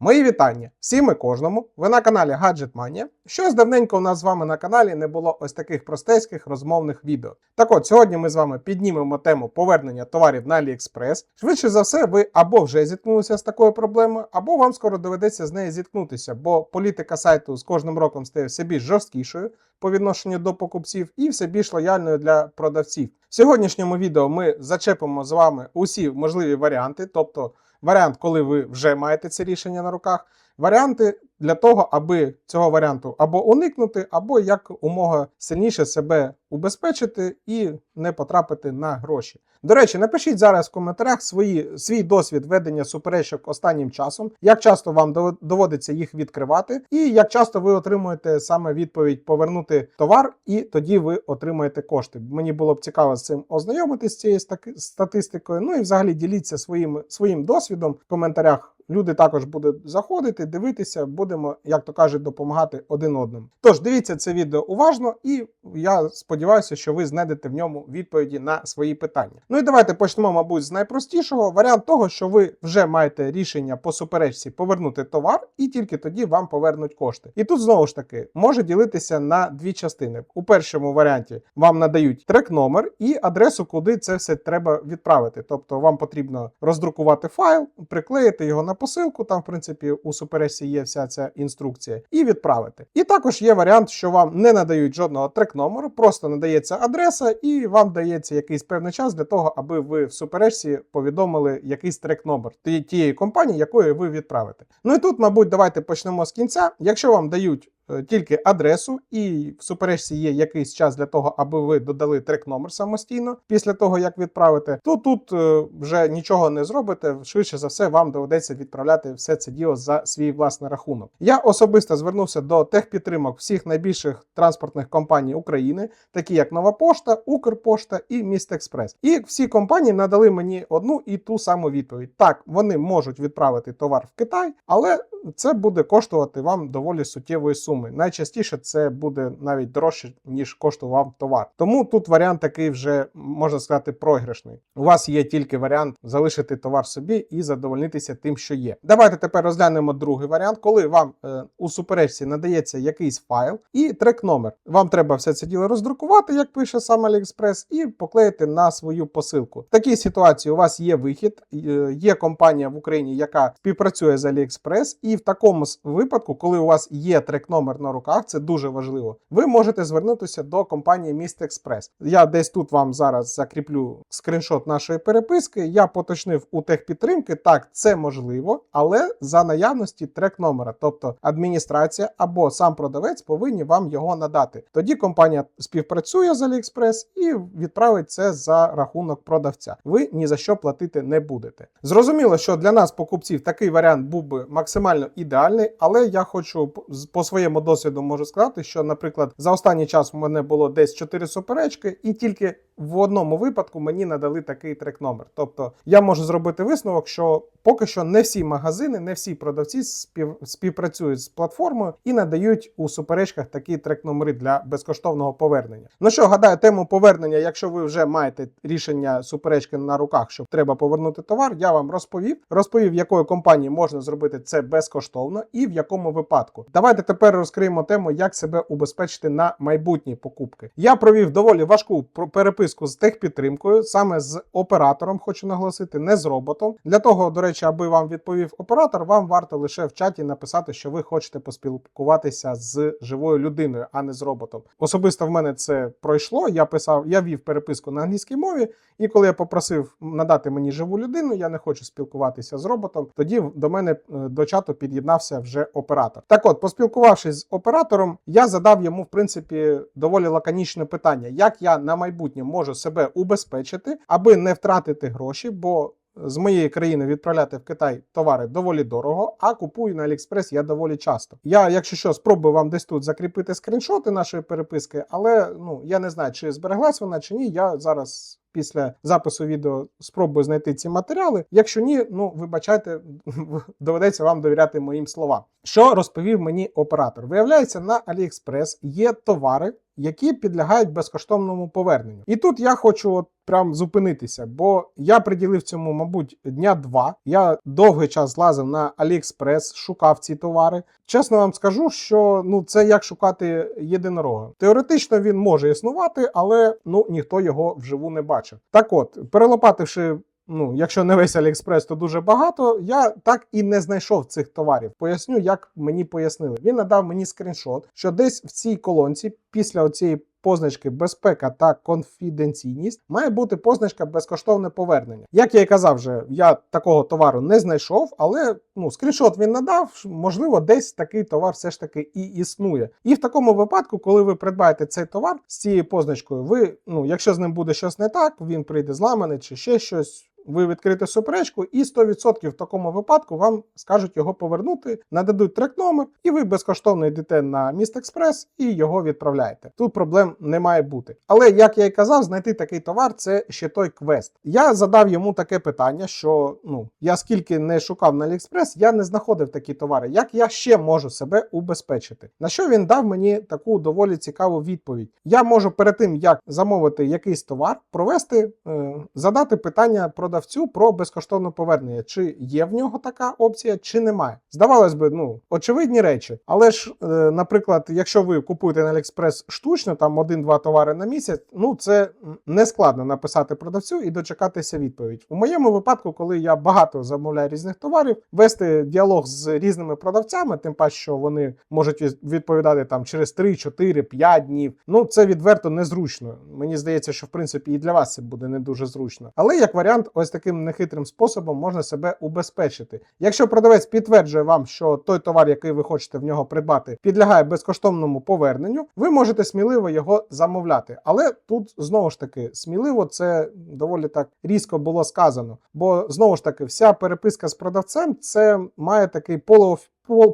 Мої вітання всім і кожному. Ви на каналі Gadget Mania. Щось давненько у нас з вами на каналі не було ось таких простецьких розмовних відео. Так от сьогодні ми з вами піднімемо тему повернення товарів на AliExpress. Швидше за все, ви або вже зіткнулися з такою проблемою, або вам скоро доведеться з нею зіткнутися, бо політика сайту з кожним роком стає все більш жорсткішою по відношенню до покупців і все більш лояльною для продавців. В сьогоднішньому відео ми зачепимо з вами усі можливі варіанти, тобто варіант, коли ви вже маєте це рішення на руках, варіанти для того, аби цього варіанту або уникнути, або як умога сильніше себе убезпечити і не потрапити на гроші. До речі, напишіть зараз в коментарях свої, свій досвід ведення суперечок останнім часом, як часто вам доводиться їх відкривати, і як часто ви отримуєте саме відповідь повернути товар, і тоді ви отримаєте кошти. Мені було б цікаво з цим ознайомитись з цією статистикою. Ну і взагалі діліться своїм, своїм досвідом в коментарях. Люди також будуть заходити, дивитися, будемо, як то кажуть, допомагати один одному. Тож дивіться це відео уважно, і я сподіваюся, що ви знайдете в ньому відповіді на свої питання. Ну і давайте почнемо, мабуть, з найпростішого варіант того, що ви вже маєте рішення по суперечці повернути товар, і тільки тоді вам повернуть кошти. І тут знову ж таки може ділитися на дві частини. У першому варіанті вам надають трек-номер і адресу, куди це все треба відправити. Тобто вам потрібно роздрукувати файл, приклеїти його на посилку. Там, в принципі, у супересі є вся ця інструкція, і відправити. І також є варіант, що вам не надають жодного трек-номеру, просто надається адреса, і вам дається якийсь певний час для того, аби ви в суперечці повідомили якийсь трек-номер тієї- тієї компанії, якої ви відправите. Ну і тут, мабуть, давайте почнемо з кінця. Якщо вам дають тільки адресу, і в суперечці є якийсь час для того, аби ви додали трек-номер самостійно після того, як відправите, то тут е, вже нічого не зробите. Швидше за все, вам доведеться відправляти все це діло за свій власний рахунок. Я особисто звернувся до техпідтримок всіх найбільших транспортних компаній України, такі як Нова Пошта, Укрпошта і Містекспрес. І всі компанії надали мені одну і ту саму відповідь. Так, вони можуть відправити товар в Китай, але це буде коштувати вам доволі суттєвої суми. Найчастіше це буде навіть дорожче, ніж коштував товар. Тому тут варіант такий вже можна сказати програшний. У вас є тільки варіант залишити товар собі і задовольнитися тим, що є. Давайте тепер розглянемо другий варіант, коли вам е, у суперечці надається якийсь файл і трек-номер. Вам треба все це діло роздрукувати, як пише сам AliExpress, і поклеїти на свою посилку. В такій ситуації у вас є вихід, е, є компанія в Україні, яка співпрацює з AliExpress, і в такому випадку, коли у вас є трек-номер на руках, це дуже важливо. Ви можете звернутися до компанії Містекспрес. Я десь тут вам зараз закріплю скріншот нашої переписки. Я поточнив у техпідтримки. Так, це можливо, але за наявності трек-номера, тобто адміністрація або сам продавець повинні вам його надати. Тоді компанія співпрацює з AliExpress і відправить це за рахунок продавця. Ви ні за що платити не будете. Зрозуміло, що для нас, покупців, такий варіант був би максимально ідеальний, але я хочу по своєму досвіду можу сказати, що, наприклад, за останній час в мене було десь 4 суперечки, і тільки в одному випадку мені надали такий трек-номер. Тобто я можу зробити висновок, що поки що не всі магазини, не всі продавці спів, співпрацюють з платформою і надають у суперечках такі трек-номери для безкоштовного повернення. Ну що, гадаю, тему повернення, якщо ви вже маєте рішення суперечки на руках, що треба повернути товар, я вам розповів. Розповів, якої компанії можна зробити це безкоштовно і в якому випадку. Давайте тепер розкриємо тему, як себе убезпечити на майбутні покупки. Я провів доволі важку про- переписку з техпідтримкою, саме з оператором, хочу наголосити, не з роботом. Для того, до речі, аби вам відповів оператор, вам варто лише в чаті написати, що ви хочете поспілкуватися з живою людиною, а не з роботом. Особисто в мене це пройшло. Я писав, я вів переписку на англійській мові, і коли я попросив надати мені живу людину, я не хочу спілкуватися з роботом. Тоді до мене е, до чату під'єднався вже оператор. Так от, поспілкувавшись з оператором, я задав йому, в принципі, доволі лаконічне питання: як я на майбутнє можу себе убезпечити, аби не втратити гроші, бо з моєї країни відправляти в Китай товари доволі дорого, а купую на Аліекспрес я доволі часто. Я, якщо що, спробую вам десь тут закріпити скріншоти нашої переписки, але ну я не знаю, чи збереглась вона чи ні. Я зараз після запису відео спробую знайти ці матеріали. Якщо ні, ну вибачайте, доведеться вам довіряти моїм словам. Що розповів мені оператор? Виявляється, на AliExpress є товари, які підлягають безкоштовному поверненню. І тут я хочу от прям зупинитися, бо я приділив цьому, мабуть, дня два. Я довгий час лазив на AliExpress, шукав ці товари. Чесно вам скажу, що ну це як шукати єдинорога. Теоретично він може існувати, але ну ніхто його вживу не бачив. Так от, перелопативши. Ну, якщо не весь Аліекспрес, то дуже багато. Я так і не знайшов цих товарів. Поясню, як мені пояснили. Він надав мені скріншот, що десь в цій колонці, після оцієї позначки безпека та конфіденційність, має бути позначка безкоштовне повернення. Як я і казав, вже я такого товару не знайшов, але ну скріншот він надав. Можливо, десь такий товар все ж таки і існує. І в такому випадку, коли ви придбаєте цей товар з цією позначкою, ви ну, якщо з ним буде щось не так, він прийде зламаний чи ще щось. Ви відкрите суперечку, і 100% в такому випадку вам скажуть його повернути, нададуть трек номер, і ви безкоштовно йдете на міст Експрес і його відправляєте. Тут проблем не має бути. Але як я і казав, знайти такий товар це ще той квест. Я задав йому таке питання, що ну я скільки не шукав на AliExpress, я не знаходив такі товари. Як я ще можу себе убезпечити? На що він дав мені таку доволі цікаву відповідь? Я можу перед тим, як замовити якийсь товар, провести, е, задати питання продавцю про безкоштовне повернення, чи є в нього така опція, чи немає. Здавалось би, ну очевидні речі. Але ж, е, наприклад, якщо ви купуєте на AliExpress штучно, там один-два товари на місяць, ну це не складно написати продавцю і дочекатися відповідь. У моєму випадку, коли я багато замовляю різних товарів, вести діалог з різними продавцями, тим паче, що вони можуть відповідати там через 3, 4, 5 днів. Ну це відверто незручно. Мені здається, що в принципі і для вас це буде не дуже зручно. Але як варіант, ось таким нехитрим способом можна себе убезпечити. Якщо продавець підтверджує вам, що той товар, який ви хочете в нього придбати, підлягає безкоштовному поверненню, ви можете сміливо його замовляти. Але тут знову ж таки сміливо це доволі так різко було сказано. Бо знову ж таки, вся переписка з продавцем це має такий полуоф пол-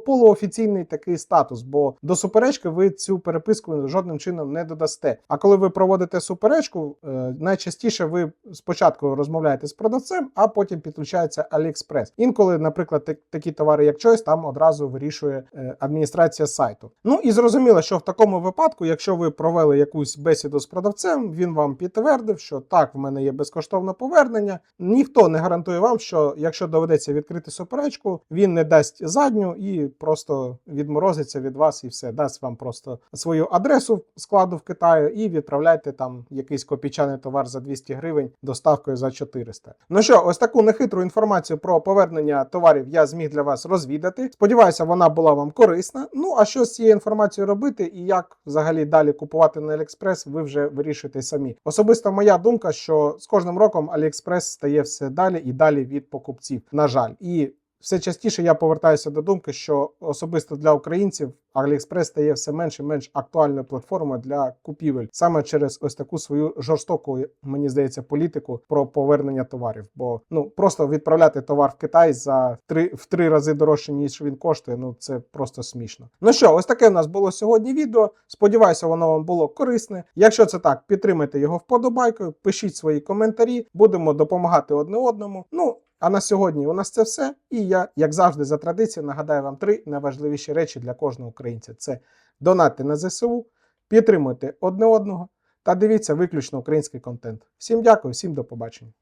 полуофіційний такий статус, бо до суперечки ви цю переписку жодним чином не додасте. А коли ви проводите суперечку, е, найчастіше ви спочатку розмовляєте з продавцем, а потім підключається AliExpress. Інколи, наприклад, такі товари, як Choice, там одразу вирішує е, адміністрація сайту. Ну і зрозуміло, що в такому випадку, якщо ви провели якусь бесіду з продавцем, він вам підтвердив, що так, в мене є безкоштовне повернення. Ніхто не гарантує вам, що якщо доведеться відкрити суперечку, він не дасть задню і просто відморозиться від вас і все. Дасть вам просто свою адресу складу в Китаю і відправляйте там якийсь копійчаний товар за 200 гривень доставкою за 400. Ну що, ось таку нехитру інформацію про повернення товарів я зміг для вас розвідати. Сподіваюся, вона була вам корисна. Ну а що з цією інформацією робити і як взагалі далі купувати на AliExpress, ви вже вирішуєте самі. Особисто моя думка, що з кожним роком AliExpress стає все далі і далі від покупців. На жаль, і все частіше я повертаюся до думки, що особисто для українців AliExpress стає все менш і менш актуальною платформою для купівель саме через ось таку свою жорстоку, мені здається, політику про повернення товарів. Бо ну просто відправляти товар в Китай за три в три рази дорожче ніж він коштує. Ну це просто смішно. Ну що, ось таке у нас було сьогодні відео. Сподіваюся, воно вам було корисне. Якщо це так, підтримайте його вподобайкою, пишіть свої коментарі, будемо допомагати одне одному. Ну. А на сьогодні у нас це все. І я, як завжди, за традицією, нагадаю вам три найважливіші речі для кожного українця: це донати на ЗСУ, підтримуйте одне одного та дивіться виключно український контент. Всім дякую, всім до побачення.